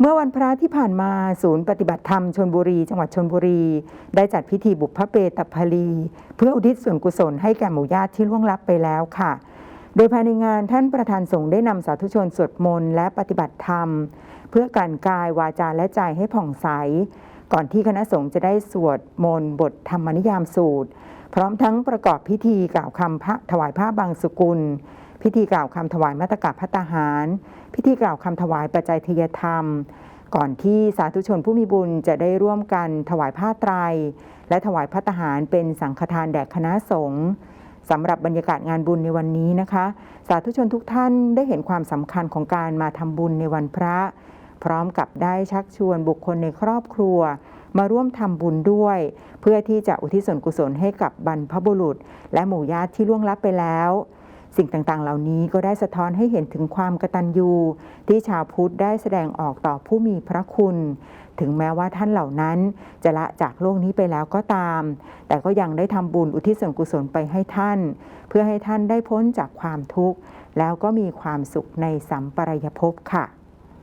เมื่อวันพระที่ผ่านมาศูนย์ปฏิบัติธรรมชนบุรี จังหวัดชนบุรี ได้จัดพิธีบุพเพเปตพลี เพื่ออุทิศส่วนกุศลให้แก่หมู่ญาติที่ล่วงลับไปแล้วค่ะ โดยภายในงานท่านประธานสงฆ์ได้นำสาธุชนสวดมนต์และปฏิบัติธรรม เพื่อการกายวาจาและใจให้ผ่องใส ก่อนที่คณะสงฆ์จะได้สวดมนต์บทธรรมนิยามสูตร พร้อมทั้งประกอบพิธีกล่าวคำพระถวายผ้าบางสุกุล พิธีกล่าวคำถวายมาตกาพัตหาร พิธีกล่าวคำถวายปัจจัยทยธรรม ก่อนที่สาธุชนผู้มีบุญจะได้ร่วมกันถวายผ้าไตร และถวายพัตหารเป็นสังฆทานแด่คณะสงฆ์สำหรับบรรยากาศงานบุญในวันนี้นะคะ สาธุชนทุกท่านได้เห็นความสำคัญของการมาทำบุญในวันพระ พร้อมกับได้ชักชวนบุคคลในครอบครัว มาร่วมทำบุญด้วย เพื่อที่จะอุทิศส่วนกุศลให้กับบรรพบุรุษ และหมู่ญาติที่ล่วงลับไปแล้ว สิ่งต่างๆ เหล่านี้ก็ได้สะท้อนให้เห็นถึงความกตัญญูที่ชาวพุทธได้แสดงออกต่อผู้มีพระคุณ ถึงแม้ว่าท่านเหล่านั้นจะละจากโลกนี้ไปแล้วก็ตาม แต่ก็ยังได้ทำบุญอุทิศส่วนกุศลไปให้ท่าน เพื่อให้ท่านได้พ้นจากความทุกข์ แล้วก็มีความสุขในสัมปรายภพค่ะ